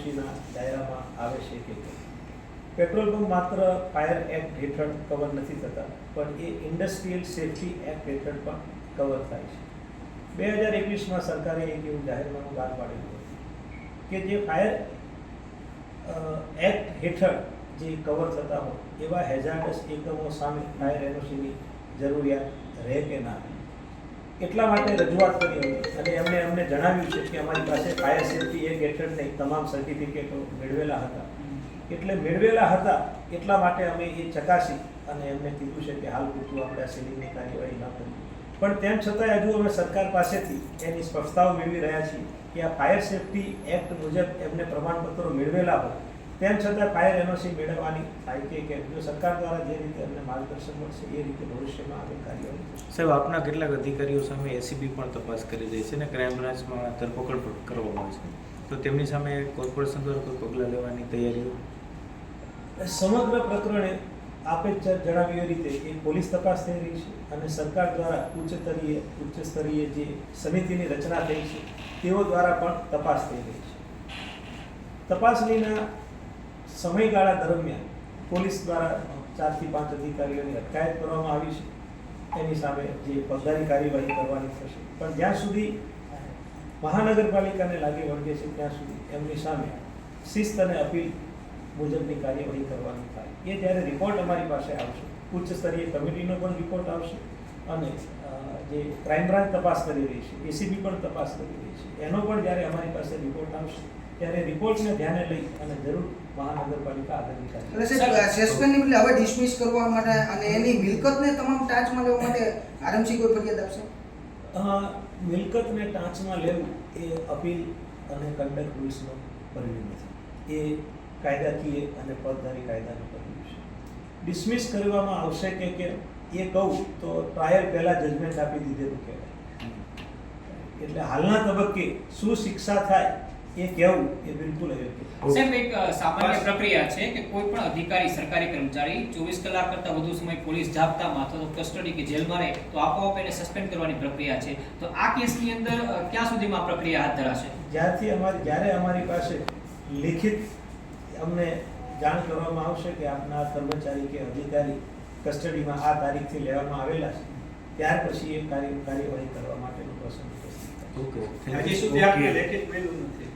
એનઓસીના દાયરામાં આવે છે કે પેટ્રોલ પંપ માત્ર ફાયર એક્ટ હેઠળ કવર નથી થતા, પણ એ ઇન્ડસ્ટ્રીયલ સેફ્ટી એક્ટ હેઠળ પણ કવર થાય છે. બે હજાર એકવીસમાં સરકારે એક એવું જાહેરનામું બહાર પાડ્યું હતું કે જે ફાયર એક્ટ હેઠળ જે કવર થતા હોય, એવા હેઝાર્ડસ એકમો સામે ફાયર એનઓસીની જરૂરિયાત રહે કે ના એટલા માટે રજૂઆત કરી જણાવ્યું છે કે અમારી પાસે ફાયર સેફ્ટી એક હેઠળ નહીં તમામ સર્ટિફિકેટો મેળવેલા હતા. એટલે મેળવેલા હતા એટલા માટે અમે એ ચકાસી અને એમને કીધું છે કે હાલ પૂરતું આપણે આ સીલિંગની કાર્યવાહી ન કરી પણ તેમ છતાંય હજુ અમે સરકાર પાસેથી એની સ્પષ્ટતાઓ મેળવી રહ્યા છીએ કે આ ફાયર સેફ્ટી એક્ટ મુજબ એમને પ્રમાણપત્રો મેળવેલા હોય તેમ છતાં ફાયર એનઓસી મેળવવાની થાય કે કેમ જો સરકાર દ્વારા જે રીતે અમને માર્ગદર્શન મળશે એ રીતે ભવિષ્યમાં આગળ કાર્યવાહી સાહેબ આપના કેટલાક અધિકારીઓ સામે એસીબી પણ તપાસ કરી રહી છે અને ક્રાઇમ બ્રાન્ચમાં ધરપકડ કરવામાં આવે છે. તો તેમની સામે કોર્પોરેશન દ્વારા કોઈ પગલાં લેવાની તૈયારીઓ? સમગ્ર પ્રકરણે આપે જણાવ્યું એ રીતે એ પોલીસ તપાસ થઈ રહી છે અને સરકાર દ્વારા ઉચ્ચ સ્તરીય ઉચ્ચ સ્તરીય જે સમિતિની રચના થઈ છે તેઓ દ્વારા પણ તપાસ થઈ રહી છે. તપાસણીના સમયગાળા દરમિયાન પોલીસ દ્વારા ચારથી પાંચ અધિકારીઓની અટકાયત કરવામાં આવી છે. એની સામે જે ફોજદારી કાર્યવાહી કરવાની થશે. પણ જ્યાં સુધી મહાનગરપાલિકાને લાગે વળગે છે, ત્યાં સુધી એમની સામે શિસ્ત અને અપીલ મુજબની કાર્યવાહી કરવાની થાય. એ જ્યારે રિપોર્ટ અમારી પાસે આવશે ઉચ્ચ સ્તરીય કમિટીનો પણ રિપોર્ટ આવશે અને જે ક્રાઇમ બ્રાન્ચ તપાસ કરી રહી છે એસીબી પણ તપાસ કરી રહી છે. એનો પણ જ્યારે અમારી પાસે રિપોર્ટ આવશે ત્યારે રિપોર્ટને ધ્યાને લઈ અને જરૂર મહાનગરપાલિકા આગળની એટલે સસ્પેન્ડની બદલે હવે ડિસમિસ કરવા માટે અને એની મિલકતને તમામ ટાચમાં લેવા માટે આરએમસી કોઈ ફરિયાદ આપશે? મિલકતને ટાંચમાં લેવું એ અપીલ અને કંડક્ટ રૂલ્સનો પરિણામ નથી એ કાયદાકીય અને પદધારી કાયદાનું પરિણામ છે. ડિસમિસ કરવામાં આવશે કે કેમ એ કહું તો ટ્રાયલ પહેલાં જજમેન્ટ આપી દીધેલું કહેવાય. એટલે હાલના તબક્કે શું શિક્ષા થાય એ કહેવું એ બિલકુલ અયોગ્ય. સાહેબ એક સામાન્ય પ્રક્રિયા છે કે કોઈ પણ અધિકારી સરકારી કર્મચારી ચોવીસ કલાક કરતા વધુ સમય પોલીસ જાપ્તામાં અથવા તો કસ્ટડી કે જેલમાં રહે તો આપોઆપ એને સસ્પેન્ડ કરવાની પ્રક્રિયા છે. તો આ કેસની અંદર ક્યાં સુધીમાં પ્રક્રિયા હાથ ધરાશે? જ્યારથી અમારી જ્યારે અમારી પાસે લિખિત અમને જાણ કરવામાં આવશે કે આપના કર્મચારી કે અધિકારી કસ્ટડીમાં આ તારીખથી લેવામાં આવેલા છે ત્યાર પછી એ કાર્ય કાર્યવાહી કરવા માટેનો પ્રસંગ થશે ઓકે હજી સુધી આપણે લેખિત મળ્યું નથી.